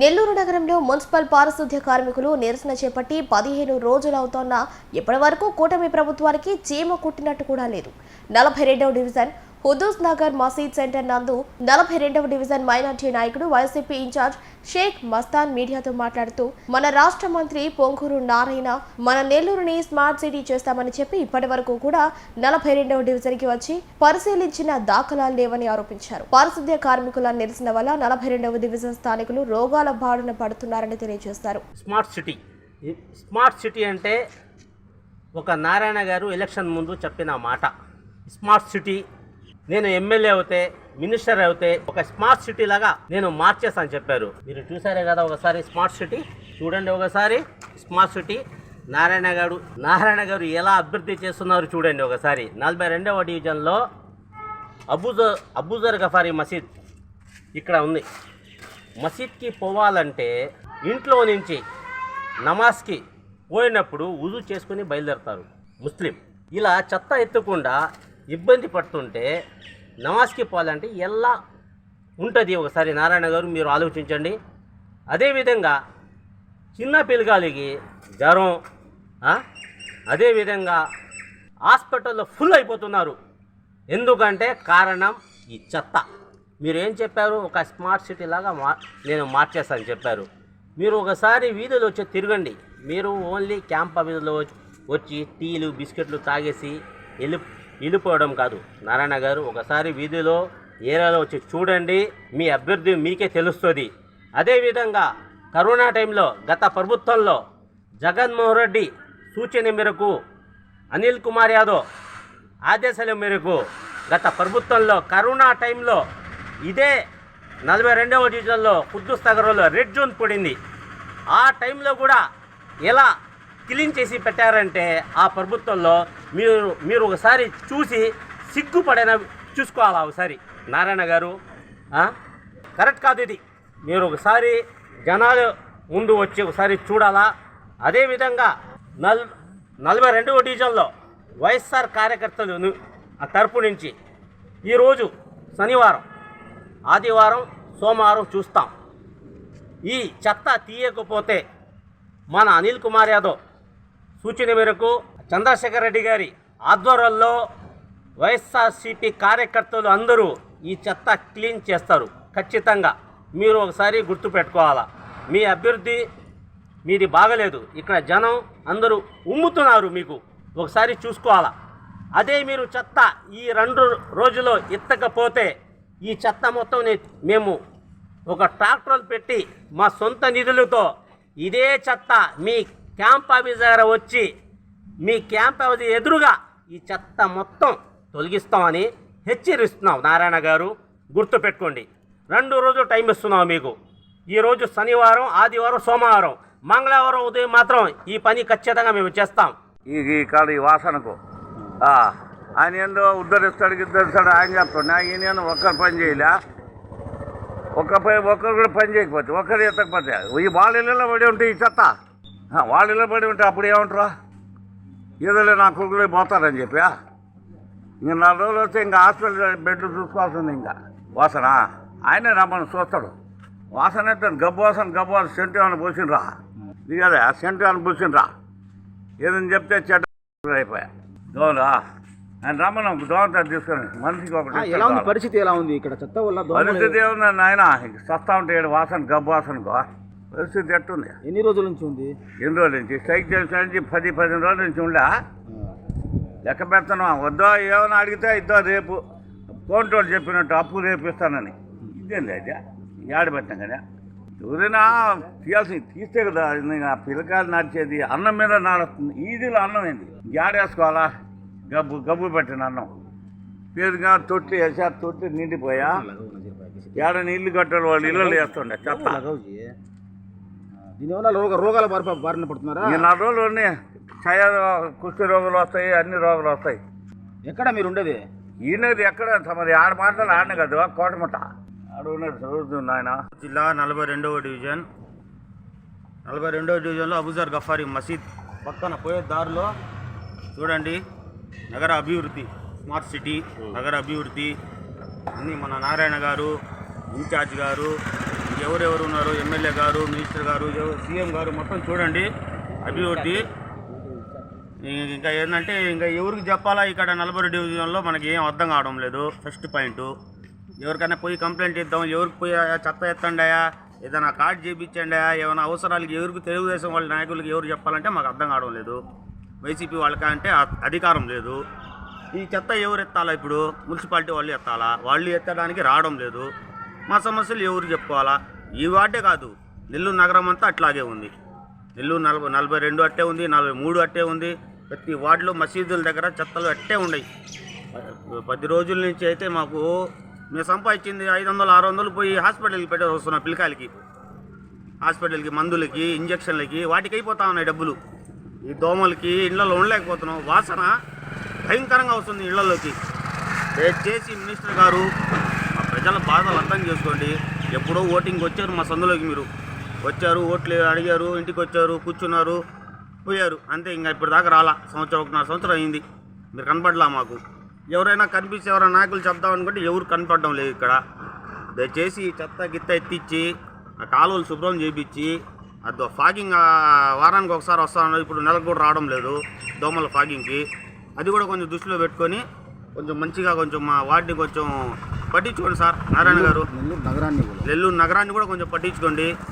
నెల్లూరు నగరంలో మున్సిపల్ పారిశుద్ధ్య కార్మికులు నిరసన చేపట్టి పదిహేను రోజులవుతోన్న ఇప్పటి వరకు కూటమి ప్రభుత్వానికి చీమ కుట్టినట్టు కూడా లేదు. నలభై రెండవ డివిజన్ హుదూస్ నగర్ మసీద్ సెంటర్ నందు నలభై రెండవ డివిజన్ మైనార్టీ నాయకుడు వైసీపీ ఇన్ఛార్జ్ షేక్ మస్తాన్ మీడియాతో మాట్లాడుతూ మన రాష్ట్ర మంత్రి పొంగూరు నారాయణ మన నెల్లూరుని స్మార్ట్ సిటీ చేస్తామని చెప్పి ఇప్పటి వరకు కూడా నలభై రెండవ డివిజన్కి వచ్చి పరిశీలించిన దాఖలాలు లేవని ఆరోపించారు. పారిశుద్ధ్య కార్మికుల నిరసన వల్ల నలభై రెండవ డివిజన్ స్థానికులు రోగాల బారిన పడుతున్నారని తెలియజేశారు. Smart city. స్మార్ట్ సిటీ అంటే ఒక నారాయణ గారు ఎలక్షన్ ముందు చెప్పిన మాట. స్మార్ట్ సిటీ నేను ఎమ్మెల్యే అవుతే మినిస్టర్ అవుతే ఒక స్మార్ట్ సిటీ లాగా నేను మార్చేస్తాను చెప్పారు. మీరు చూసారే కదా ఒకసారి స్మార్ట్ సిటీ చూడండి ఒకసారి స్మార్ట్ సిటీ నారాయణ గారు నారాయణ గారు ఎలా అభివృద్ధి చేస్తున్నారు చూడండి ఒకసారి. నలభై రెండవ డివిజన్లో అబుజర్ అబుజర్ గఫారీ మసీద్ ఇక్కడ ఉంది. మసీద్కి పోవాలంటే ఇంట్లో నుంచి నమాజ్కి పోయినప్పుడు ఉజు చేసుకుని బయలుదేరతారు ముస్లిం. ఇలా చెత్త ఎత్తకుండా ఇబ్బంది పడుతుంటే నమాజ్కి పోవాలంటే ఎలా ఉంటుంది? ఒకసారి నారాయణ గారు మీరు ఆలోచించండి. అదేవిధంగా చిన్న పిల్లగాలికి జ్వరం అదేవిధంగా హాస్పిటల్లో ఫుల్ అయిపోతున్నారు. ఎందుకంటే కారణం ఈ చెత్త. మీరు ఏం చెప్పారు? ఒక స్మార్ట్ సిటీ లాగా మా నేను మార్చేస్తాను చెప్పారు. మీరు ఒకసారి వీధిలో వచ్చి తిరగండి. మీరు ఓన్లీ క్యాంప్ వీధిలో వచ్చి టీలు బిస్కెట్లు తాగేసి వెళ్ళి వెళ్ళిపోవడం కాదు. నారాయణ గారు ఒకసారి వీధిలో ఏరియాలో వచ్చి చూడండి మీ అభ్యర్థి మీకే తెలుస్తుంది. అదేవిధంగా కరోనా టైంలో గత ప్రభుత్వంలో జగన్మోహన్ రెడ్డి సూచన మేరకు అనిల్ కుమార్ యాదవ్ ఆదేశాల మేరకు గత ప్రభుత్వంలో కరోనా టైంలో ఇదే నలభై రెండవ డివిజన్లో కుద్దూస్ నగరంలో రెడ్ జోన్ పడింది. ఆ టైంలో కూడా ఎలా క్లీన్ చేసి పెట్టారంటే ఆ ప్రభుత్వంలో మీరు మీరు ఒకసారి చూసి సిగ్గుపడిన చూసుకోవాలా ఒకసారి? నారాయణ గారు కరెక్ట్ కాదు ఇది. మీరు ఒకసారి జనాలు ముందు వచ్చి ఒకసారి చూడాలా? అదేవిధంగా నల్ నలభై రెండవ డివిజన్లో వైఎస్ఆర్ కార్యకర్తలు ఆ తరపు నుంచి ఈరోజు శనివారం ఆదివారం సోమవారం చూస్తాం. ఈ చెత్త తీయకపోతే మన అనిల్ కుమార్ యాదవ్ సూచన మేరకు చంద్రశేఖర్ రెడ్డి గారి ఆధ్వర్యంలో వైఎస్ఆర్సీపీ కార్యకర్తలు అందరూ ఈ చెత్త క్లీన్ చేస్తారు. ఖచ్చితంగా మీరు ఒకసారి గుర్తుపెట్టుకోవాలా మీ అభివృద్ధి మీది బాగలేదు. ఇక్కడ జనం అందరూ ఉమ్ముతున్నారు మీకు. ఒకసారి చూసుకోవాలా? అదే మీరు చెత్త ఈ రెండు రోజుల్లో ఎత్తకపోతే ఈ చెత్త మొత్తం మేము ఒక ట్రాక్టర్లు పెట్టి మా సొంత నిధులతో ఇదే చెత్త మీ క్యాంప్ ఆఫీస్ దగ్గర వచ్చి మీ క్యాంప్ ఆఫీస్ ఎదురుగా ఈ చెత్త మొత్తం తొలగిస్తామని హెచ్చరిస్తున్నాం నారాయణ గారు. గుర్తుపెట్టుకోండి. రెండు రోజులు టైం ఇస్తున్నాం మీకు. ఈరోజు శనివారం ఆదివారం సోమవారం. మంగళవారం ఉదయం మాత్రం ఈ పని ఖచ్చితంగా మేము చేస్తాం. ఈ కాదు ఈ వాసనకు. ఆయన ఏందో ఉద్ధరిస్తాడు ఉద్ధరిస్తాడు ఆయన చెప్తున్నా. ఈయన ఏందో ఒక్కరు పని చేయలే. ఒక్క పని ఒక్కరు కూడా పని చేయకపోతే ఒక్కరు ఎత్తకపోతే ఈ వాళ్ళ ఇళ్ళలో పడి ఉంటే ఈ చెత్త. వాళ్ళ ఇళ్ళలో పడి ఉంటే అప్పుడు ఏమంటారా? ఏదోలే నా కొడుకులే పోతారని చెప్పి? ఇంక నాలుగు రోజులు వస్తే ఇంకా హాస్పిటల్ బెడ్లు చూసుకోవాల్సింది ఇంకా. వాసన? ఆయనే రమ్మని చూస్తాడు. వాసన అయితే గబ్బు వాసన గబ్బు వాసన. సెంటు ఏమైనా పూసిండ్రా? ఇది కదా సెంటు ఏమైనా పూసిండ్రా? ఏదని చెప్తే చెడ్డ అయిపోయా. దోమలు ఆయన రమ్మను దోమతో తీసుకొని మనిషికి ఒకటి ఎలా ఉంది. పరిస్థితి ఎలా ఉంది ఇక్కడ? చెత్త వల్ల పరిస్థితి ఏముంది నాయన? సస్తా ఉంటే ఈడ వాసన గబ్బు వాసనకో? పరిస్థితి ఎట్టుంది ఎన్ని రోజుల నుంచి ఉంది ఎన్ని రోజుల నుంచి స్ట్రైక్ చేసిన నుంచి పది పదిహేను రోజుల నుంచి ఉండా ఆ, లెక్క పెడుతున్నాం వద్దో ఏమైనా అడిగితే ఇద్దో రేపు కోంటోళ్ళు చెప్పినట్టు అప్పు రేపు ఇస్తానని ఇదేంది అది ఏడ పెట్టాం కదా ఎవరైనా తీయాల్సి తీస్తే కదా ఇంకా పిల్లకాయలు నడిచేది అన్నం మీద నడుస్తుంది ఈజీలో అన్నం ఏంది ఏడేసుకోవాలా గబ్బు గబ్బు పెట్టిన అన్నం పేరుగా తొట్టి వేసా తొట్టి నిండిపోయా ఏడ నీళ్ళు కట్టాడు వాళ్ళు ఇళ్ళు వేస్తుండే చెత్త. ఆ, దీనివల్ల రోగ రోగాల బారి బారిన పడుతున్నారా? ఈ నాలుగు రోజులు ఉన్నాయి కుష్టి రోగాలు వస్తాయి అన్ని రోగాలు వస్తాయి. ఎక్కడ మీరు ఉండేది ఈయనది ఎక్కడ? మరి ఆడ మాటలు ఆడిన కదా కోటమట ఆడ చదువుతుంది ఆయన జిల్లా నలభై రెండవ డివిజన్. నలభై రెండవ డివిజన్లో అబుజార్ గఫారీ మసీద్. పక్కన పోయే దారిలో చూడండి నగర అభివృద్ధి స్మార్ట్ సిటీ నగర అభివృద్ధి. అన్నీ మన నారాయణ గారు ఇన్ఛార్జ్ గారు ఎవరెవరు ఉన్నారు? ఎమ్మెల్యే గారు మినిస్టర్ గారు సీఎం గారు మొత్తం చూడండి. అభివృద్ధి. ఇంకా ఏంటంటే ఇంకా ఎవరికి చెప్పాలా? ఇక్కడ నలభై డివిజన్లో మనకి ఏం అర్థం కావడం లేదు. ఫస్ట్ పాయింట్ ఎవరికైనా పోయి కంప్లైంట్ ఇద్దాం ఎవరికి పోయి చెత్త ఎత్తండాయా ఏదైనా కార్డు చేయించండి ఏమైనా అవసరాలకి ఎవరికి తెలుగుదేశం వాళ్ళ నాయకులకి ఎవరు చెప్పాలంటే మాకు అర్థం కావడం లేదు. వైసీపీ వాళ్ళకి అంటే అధికారం లేదు. ఈ చెత్త ఎవరు ఎత్తాలా ఇప్పుడు? మున్సిపాలిటీ వాళ్ళు ఎత్తాలా? వాళ్ళు ఎత్తడానికి రావడం లేదు. మా సమస్యలు ఎవరు చెప్పుకోవాలా? ఈ వార్డే కాదు నెల్లూరు నగరం అంతా అట్లాగే ఉంది. నెల్లూరు నలభై నలభై రెండు అట్టే ఉంది నలభై మూడు అట్టే ఉంది. ప్రతి వార్డులో మసీదుల దగ్గర చెత్తలు అట్టే ఉన్నాయి. పది రోజుల నుంచి అయితే మాకు మేము సంపాదించింది ఐదు వందలు ఆరు వందలు పోయి హాస్పిటల్కి పెట్టేసి వస్తున్నాం పిల్లకాయలకి. హాస్పిటల్కి మందులకి ఇంజక్షన్లకి వాటికి అయిపోతా ఉన్నాయి డబ్బులు. ఈ దోమలకి ఇళ్ళలో ఉండలేకపోతున్నాం. వాసన భయంకరంగా వస్తుంది ఇళ్ళలోకి. దయచేసి మినిస్టర్ గారు మా ప్రజల బాధలు అర్థం చేసుకోండి. ఎప్పుడో ఓటింగ్ వచ్చారు మా సందులోకి మీరు. వచ్చారు ఓట్లు అడిగారు ఇంటికి వచ్చారు కూర్చున్నారు పోయారు. అంతే ఇంకా ఇప్పటిదాకా రాలా. సంవత్సరం ఒకటిన్నర సంవత్సరం అయింది. మీరు కనపడలా మాకు. ఎవరైనా కనిపిస్తే ఎవరైనా నాయకులు చెప్తాం అనుకుంటే ఎవరు కనపడడం లేదు ఇక్కడ. దయచేసి చెత్త గిత్త ఎత్తిచ్చి ఆ కాలువలు శుభ్రం చేయించి అది ఫాగింగ్ వారానికి ఒకసారి వస్తాను. ఇప్పుడు నెలకు కూడా రావడం లేదు దోమల ఫాగింగ్కి. అది కూడా కొంచెం దృష్టిలో పెట్టుకొని కొంచెం మంచిగా కొంచెం మా వాటిని కొంచెం పట్టించుకోండి సార్. నారాయణ గారు. నెల్లూరు నగరాన్ని నెల్లూరు నగరాన్ని కూడా కొంచెం పట్టించుకోండి.